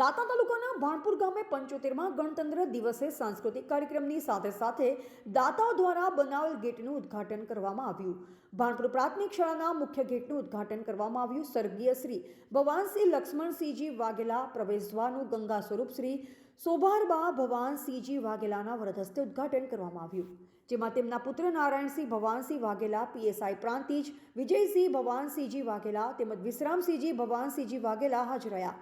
દાતા તાલુકાના ભાણપુર ગામે પંચોતેરમાં ગણતંત્ર દિવસે સાંસ્કૃતિક કાર્યક્રમની સાથે સાથે દાતાઓ દ્વારા બનાવેલ ગેટનું ઉદ્ઘાટન કરવામાં આવ્યું. ભાણપુર પ્રાથમિક શાળાના મુખ્ય ગેટનું ઉદ્ઘાટન કરવામાં આવ્યું. સ્વર્ગીય શ્રી ભવાનસિંહ લક્ષ્મણસિંહજી વાઘેલા પ્રવેશદ્વારનું ગંગા સ્વરૂપ શ્રી સોભારબા ભવાનસિંહજી વાઘેલાના વરદ હસ્તે ઉદ્ઘાટન કરવામાં આવ્યું. જેમાં તેમના પુત્ર નારાયણસિંહ ભવાનસિંહ વાઘેલા, પીએસઆઈ પ્રાંતિજ, વિજયસિંહ ભવાનસિંહજી વાઘેલા તેમજ વિશ્રામસિંહજી ભવાનસિંહજી વાઘેલા હાજર રહ્યા.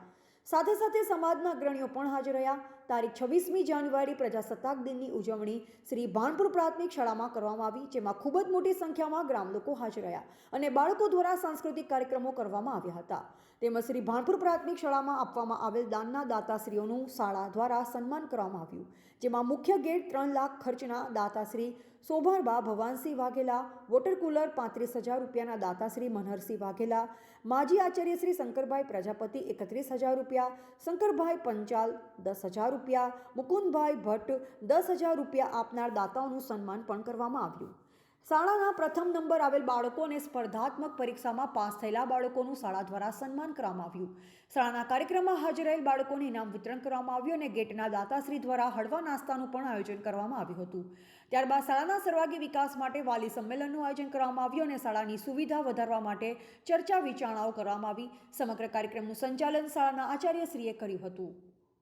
સાથે સાથે સમાજના અગ્રણીઓ પણ હાજર રહ્યા. તારીખ છવ્વીસમી જાન્યુઆરી પ્રજાસત્તાક દિનની ઉજવણી શ્રી ભાણપુર પ્રાથમિક શાળામાં કરવામાં આવી, જેમાં ખૂબ જ મોટી સંખ્યામાં ગ્રામ લોકો હાજર રહ્યા અને બાળકો દ્વારા સાંસ્કૃતિક કાર્યક્રમો કરવામાં આવ્યા હતા. તેમજ શ્રી ભાણપુર પ્રાથમિક શાળામાં આપવામાં આવેલ દાનના દાતાશ્રીઓનું શાળા દ્વારા સન્માન કરવામાં આવ્યું, જેમાં મુખ્ય ગેટ ત્રણ લાખ ખર્ચના દાતાશ્રી સોભારબા ભવાનસિંહ વાઘેલા, વોટર કુલર પાંત્રીસ હજાર રૂપિયાના દાતાશ્રી મનહરસિંહ વાઘેલા, માજી આચાર્ય શ્રી શંકરભાઈ પ્રજાપતિ એકત્રીસ હજાર રૂપિયા શંકરભાઈ પંચાલ દસ હજાર રૂપિયા, મુકુંદભાઈ ભટ્ટ દસ હજાર રૂપિયા આપનાર દાતાઓનું સન્માન પણ કરવામાં આવ્યું. શાળાના પ્રથમ નંબર આવેલ બાળકોને સ્પર્ધાત્મક પરીક્ષામાં પાસ થયેલા બાળકોનું શાળા દ્વારા સન્માન કરવામાં આવ્યું. શાળાના કાર્યક્રમમાં હાજર રહેલ બાળકોને ઇનામ વિતરણ કરવામાં આવ્યું અને ગેટના દાતાશ્રી દ્વારા હળવા નાસ્તાનું પણ આયોજન કરવામાં આવ્યું હતું. ત્યારબાદ શાળાના સર્વાગી વિકાસ માટે વાલી સંમેલનનું આયોજન કરવામાં આવ્યું અને શાળાની સુવિધા વધારવા માટે ચર્ચા વિચારણાઓ કરવામાં આવી. સમગ્ર કાર્યક્રમનું સંચાલન શાળાના આચાર્યશ્રીએ કર્યું હતું.